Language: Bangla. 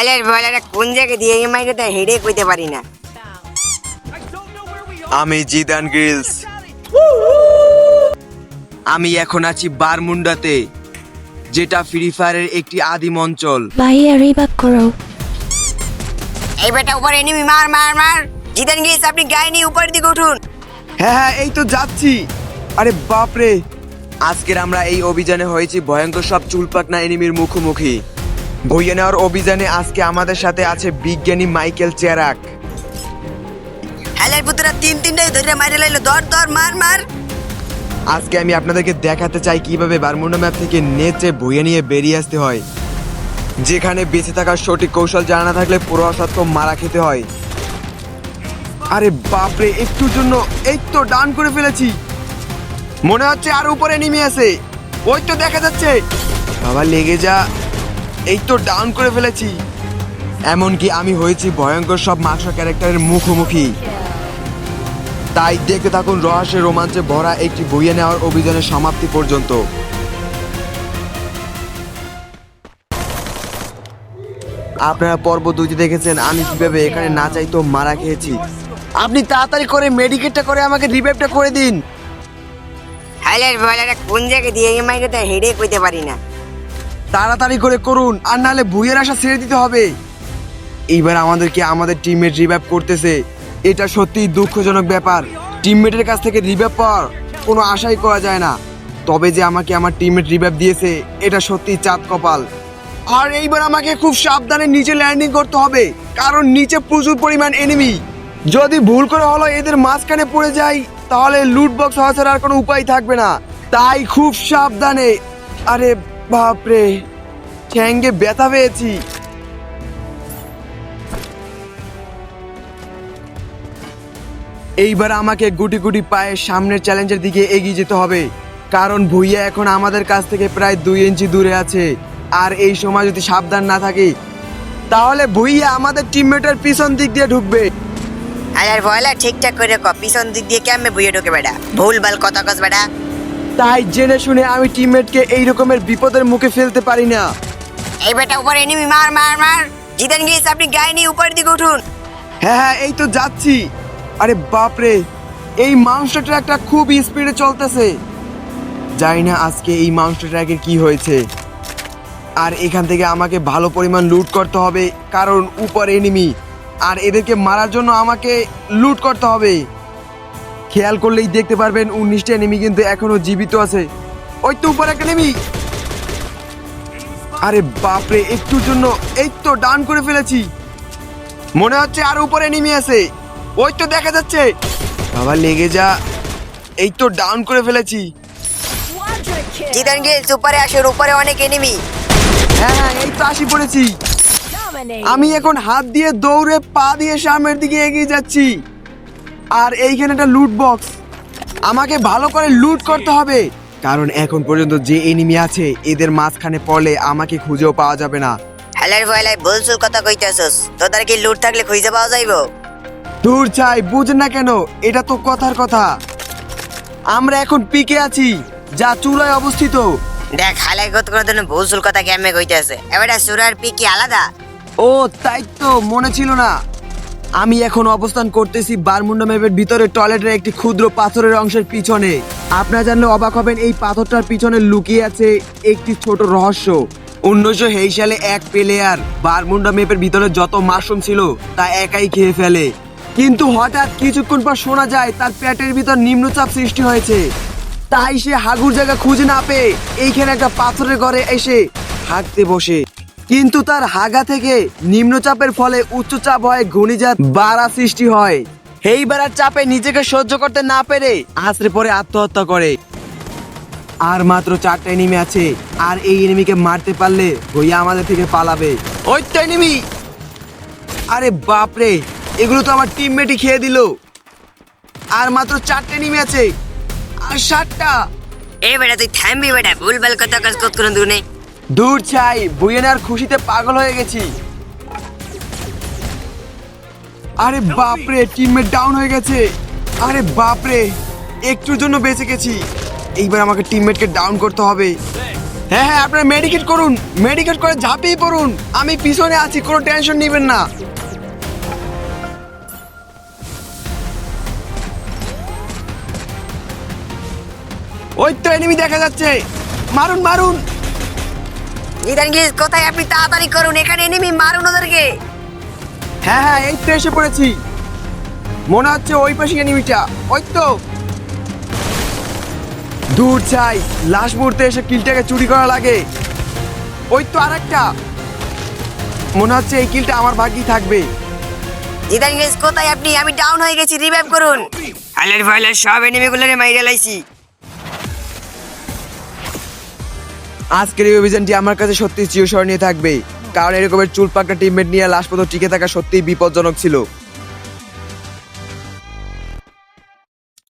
হাইলাইট বয়লারটা কোন জায়গায় দিয়ে মাইরে তা হেডে কইতে পারি না। আমি জিদান গ্রিলস। আমি এখন আছি বারমুন্ডাতে যেটা ফ্রি ফায়ারের একটি আদিম অঞ্চল ভাইয়া রিবাক করো। এই বেটা উপরে এনিমি মার মার মার। জিতেন গিয়েছে আপনি গায়ে নিয়ে উপরের দিকে উঠুন। হ্যাঁ হ্যাঁ এই তো যাচ্ছি। আরে বাপরে। আজকের আমরা এই অভিযানে হয়েছি ভয়ঙ্কর সব চুলপাকনা এনিমির মুখোমুখি। বইয়ে নেওয়ার অভিযানে আজকে আমাদের সাথে আছে বিজ্ঞানী মাইকেল চেরাক। হাইলাইট পুত্রা তিন তিনটাই ধরে মাইরে লাইলো। ধর ধর মার মার। আজকে আমি আপনাদেরকে দেখাতে চাই কীভাবে বারমুন্ডা ম্যাপ থেকে নেচে বইয়ে নিয়ে বেরিয়ে আসতে হয়। যেখানে বেঁচে থাকার সঠিক কৌশল জানা না থাকলে পুরো অসত্য মারা খেতে হয়। আরে বাপরে একটুর জন্য এই তো ডান করে ফেলেছি। মনে হচ্ছে আর উপরে নেমে আছে। ওই তো দেখা যাচ্ছে। বাবা লেগে যা। এই তো ডাউন করে ফেলেছি। এমনকি আমি হয়েছি ভয়ঙ্কর সব মার্শাল ক্যারেক্টারের মুখোমুখি। তাই দেখতে থাকুন রহস্যের রোমাঞ্চে ভরা একটি বইয়ে নেওয়ার অভিযানের সমাপ্তি পর্যন্ত। আপনারা পর্ব দুইটি দেখেছেন, আমি কীভাবে এখানে না চাইতো মারা খেয়েছি। আপনি তাড়াতাড়ি করে মেডিকেটটা করে আমাকে রিভাইভটা করে দিন। হাইলাইট বয়লারটা কোন জায়গায় দিয়ে মাইরে তা হেডে কইতে পারি না। তাড়াতাড়ি করে করুন, আর নাহলে ভুইয়ের আশা ছেড়ে দিতে হবে। এইবার আমাদেরকে আমাদের টিমমেট রিভাইভ করতেছে। এটা সত্যিই দুঃখজনক ব্যাপার। টিমমেটের কাছ থেকে রিভাইভ পাওয়ার কোনো আশাই করা যায় না। তবে যে আমাকে আমার টিমমেট রিভাইভ দিয়েছে, এটা সত্যিই চাঁদ কপাল। আর এইবার আমাকে খুব সাবধানে নিচে ল্যান্ডিং করতে হবে, কারণ নিচে প্রচুর পরিমাণ এনিমি যদি ভুল করে হলো, এদের মাঝখানে পড়ে যাই, তাহলে লুট বক্স হওয়া ছাড়া আর কোনো উপায় থাকবে না। তাই খুব সাবধানে, আরে বাপরে, ঠ্যাঙ্গে ব্যথা পেয়েছি। এইবার আমাকে গুটি গুটি পায়ে সামনের চ্যালেঞ্জের দিকে এগিয়ে যেতে হবে, কারণ ভুইয়া এখন আমাদের কাছ থেকে প্রায় দুই ইঞ্চি দূরে আছে। আর এই সময় যদি সাবধান না থাকি, তাহলে ভুইয়া আমাদের টিমমেটের পিছন দিক দিয়ে ঢুকবে। আর বয়লার ঠিকঠাক করে ক, পিছন দিক দিয়ে কেমনে বুঝে ঢুকে বেটা ভুল ভালো কথা কস বেটা তাই জেনে শুনে আমি টিমমেটকে এই রকমের বিপদের মুখে ফেলতে পারি না। এই বেটা উপরে এনিমি মার মার মার। জিতেন গিয়েছে আপনি গায়ে নিয়ে উপরের দিকে উঠুন। হ্যাঁ হ্যাঁ এই তো যাচ্ছি। আরে বাপরে এই মাউন্সটার ট্র্যাকটা খুব স্পিডে চলতেছে। জানি না আজকে এই মাউন্সটার ট্র্যাকের কি হয়েছে। আর এখান থেকে আমাকে ভালো পরিমাণ লুট করতে হবে কারণ উপর এনিমি আর এদেরকে মারার জন্য আমাকে লুট করতে হবে। খেয়াল করলেই দেখতে পারবেন উনিশটা এনিমি কিন্তু এখনও জীবিত আছে। ওই তো উপর একটা এনিমি। আরে বাপরে একটুর জন্য এই তো ডান করে ফেলেছি। মনে হচ্ছে আর উপরে নেমে আছে। ওই তো দেখা যাচ্ছে। বাবা লেগে যা। এই তো ডাউন করে ফেলেছি। জিতেন গিয়েছে উপরে আসুন উপরে অনেক এনিমি। হ্যাঁ হ্যাঁ এই তো আসি পড়েছি। আমি এখন হাত দিয়ে দৌড়ে পা দিয়ে সামনের দিকে এগিয়ে যাচ্ছি। আর এইখানে একটা লুট বক্স আমাকে ভালো করে লুট করতে হবে। কারণ এখন পর্যন্ত যে এনিমি আছে এদের মাঝখানে পড়লে আমাকে খুঁজেও পাওয়া যাবে না। হাইলাইট বয়লাই ভুলসুল কথা কইতেছস। তোদের কি লুট থাকলে খুঁজে পাওয়া যাইবো? দূর চাই বুঝ না কেন এটা তো কথার কথা। আমরা এখন পিকে আছি যা চুলায় অবস্থিত। দেখ হাইলাইট কত কোনো দিন ভুলসুল কথা কেমনে কইতেছে। এবারে সুরার পি কি আলাদা? ও তাই তো মনে ছিল না। আমি এখন অবস্থান করতেছি বারমুন্ডা ম্যাপের ভিতরে টয়লেটের একটি ক্ষুদ্র পাথরের অংশের পিছনে। আপনারা জানলে অবাক হবেন, এই পাথরটার পিছনে লুকিয়ে আছে একটি ছোট রহস্য। উনিশশো হেই সালে এক প্লেয়ার বারমুন্ডা ম্যাপের ভিতরে যত মাশরুম ছিল, তা একাই খেয়ে ফেলে। কিন্তু হঠাৎ কিছুক্ষণ পর শোনা যায়, তার পেটের ভিতর নিম্নচাপ সৃষ্টি হয়েছে। তাই সে হাগুর জায়গা খুঁজে না পেয়ে এইখানে একটা পাথরের ঘরে এসে হাঁকতে বসে। কিন্তু তার হাগা থেকে নিম্নচাপের ফলে উচ্চচাপ হয় ঘূর্ণিঝড় বাড়া সৃষ্টি হয়। এই বেড়ার চাপে নিজেকে সহ্য করতে না পেরে আশ্রে পরে আত্মহত্যা করে। আর মাত্র চারটা এনিমি আছে, আর এই এনিমিকে মারতে পারলে ভইয়া আমাদের থেকে পালাবে। ওই তো এনিমি আরে বাপরে, এগুলো তো আমার টিমমেটই খেয়ে দিল। আর মাত্র চারটে এনিমি আছে, আর ষাটটা এ বেটা, তুই থামবি বেটা ভুল ভালো কথা কোনো দূর নেই দূর চাই, বুয়েনার খুশিতে পাগল হয়ে গেছি। আরে বাপরে টিমমেট ডাউন হয়ে গেছে। আরে বাপরে, একটুর জন্য বেঁচে গেছি। এইবার আমাকে টিমমেটকে ডাউন করতে হবে। হ্যাঁ হ্যাঁ আপনারা মেডিকেট করুন। মেডিকেট করে ঝাঁপিয়ে পড়ুন। আমি পিছনে আছি, কোনো টেনশন নেবেন না। ওই তো এনিমি দেখা যাচ্ছে। মারুন মারুন। জিদান গিয়েছে কোথায় আপনি তাড়াতাড়ি করুন? এখানে এনিমি মারুন ওদেরকে। হ্যাঁ হ্যাঁ এই তো এসে পড়েছি। মনে হচ্ছে ওই পাশে এনিমিটা ওই তো। দূর চাই লাস্ট মুহূর্তে এসে কিলটাকে চুরি করা লাগে। ওই তো আরেকটা। মনে হচ্ছে এই কিলটা আমার ভাগ্যই থাকবে। জিদান গিয়েছে কোথায় আপনি? আমি ডাউন হয়ে গেছি রিভাইভ করুন। হাইলাইট ফাইলাইট সব এনিমিগুলোরে মাইরে লাইছি। আজকের এই অভিযানটি আমার কাছে সত্যি চিরস্মরণীয় থাকবে কারণ এরকমের চুল পাকা টিমমেট নিয়ে লাশ পর্যন্ত টিকে থাকা সত্যিই বিপজ্জনক ছিল।